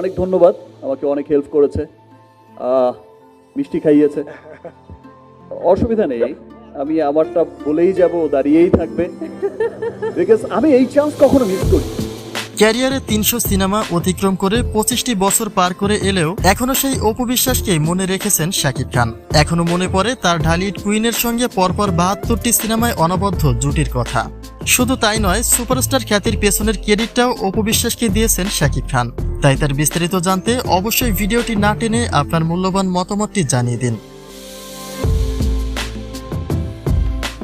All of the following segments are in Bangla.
অনেক ধন্যবাদ, আমাকে অনেক হেল্প করেছে। মিষ্টি খাইয়েছে। অসুবিধা নেই, আমি আমারটা বলেই যাব দাঁড়িয়েই থাকবে। বিকজ আমি এই চান্স কখনো মিস করি ক্যারিয়ারে তিনশো সিনেমা অতিক্রম করে পঁচিশটি বছর পার করে এলেও এখনও সেই অপবিশ্বাসকে মনে রেখেছেন শাকিব খান। এখনও মনে পড়ে তার ঢালিউড কুইনের সঙ্গে পরপর বাহাত্তরটি সিনেমায় অনবদ্য জুটির কথা। শুধু তাই নয়, সুপারস্টার খ্যাতির পেছনের ক্রেডিটটাও অপবিশ্বাসকে দিয়েছেন শাকিব খান। তাই তার বিস্তারিত জানতে অবশ্যই ভিডিওটি না টেনে আপনার মূল্যবান মতামতটি জানিয়ে দিন।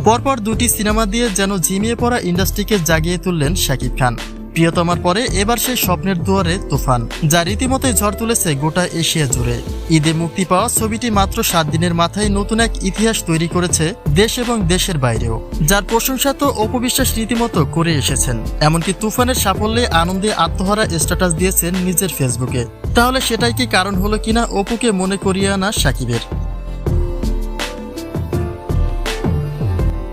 পরপর দুটি সিনেমা দিয়ে যেন ঝিমিয়ে পড়া ইন্ডাস্ট্রিকে জাগিয়ে তুললেন শাকিব খান। প্রিয়তমার পরে এবার সেই স্বপ্নের দুয়ারে তুফান, যা রীতিমতোই ঝড় তুলেছে গোটা এশিয়া জুড়ে। ঈদে মুক্তি পাওয়া ছবিটি মাত্র সাত দিনের মাথায় নতুন এক ইতিহাস তৈরি করেছে দেশ এবং দেশের বাইরেও, যার প্রশংসা তো অপবিশ্বাস রীতিমতো করে এসেছেন। এমনকি তুফানের সাফল্যে আনন্দে আত্মহারা স্ট্যাটাস দিয়েছেন নিজের ফেসবুকে তাহলে সেটাই কি কারণ হলো কিনা অপুকে মনে করিয়ে আনা সাকিবের?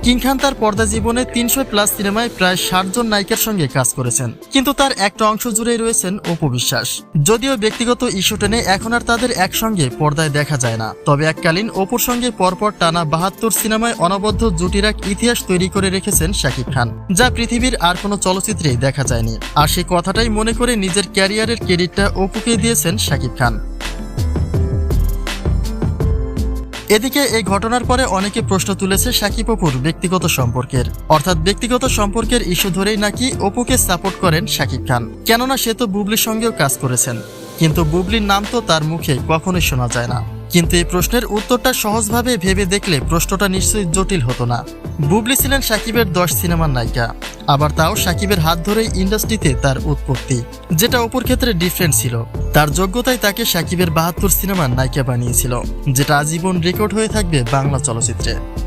কিং খান তার পর্দা জীবনে তিনশো প্লাস সিনেমায় প্রায় ষাট জন নায়িকার সঙ্গে কাজ করেছেন। কিন্তু তার একটা অংশ জুড়েই রয়েছেন অপু বিশ্বাস। যদিও ব্যক্তিগত ইস্যু টেনে এখন আর তাদের একসঙ্গে পর্দায় দেখা যায় না। তবে এককালীন অপুর সঙ্গে পরপর টানা বাহাত্তর সিনেমায় অনবদ্য জুটির এক ইতিহাস তৈরি করে রেখেছেন শাকিব খান, যা পৃথিবীর আর কোনো চলচ্চিত্রেই দেখা যায়নি। আর সেই কথাটাই মনে করে নিজের ক্যারিয়ারের ক্রেডিটটা অপুকে দিয়েছেন শাকিব খান। এদিকে এই ঘটনার পরে অনেকে প্রশ্ন তুলেছে সাকিব অপুর ব্যক্তিগত সম্পর্কের। অর্থাৎ ব্যক্তিগত সম্পর্কের ইস্যু ধরেই নাকি অপুকে সাপোর্ট করেন সাকিব খান। কেননা সে তো বুবলির সঙ্গেও কাজ করেছেন। কিন্তু বুবলির নাম তো তার মুখে কখনোই শোনা যায় না। কিন্তু এই প্রশ্নের উত্তরটা সহজভাবে ভেবে দেখলে প্রশ্নটা নিশ্চয়ই জটিল হতো না। বুবলি ছিলেন সাকিবের দশ সিনেমার নায়িকা। আবার তাও সাকিবের হাত ধরেই ইন্ডাস্ট্রিতে তার উৎপত্তি, যেটা অপুর ক্ষেত্রে ডিফারেন্ট ছিল। তার যোগ্যতাই তাকে সাকিবের বাহাত্তর সিনেমার নায়িকা বানিয়েছিল, যেটা আজীবন রেকর্ড হয়ে থাকবে বাংলা চলচ্চিত্রে।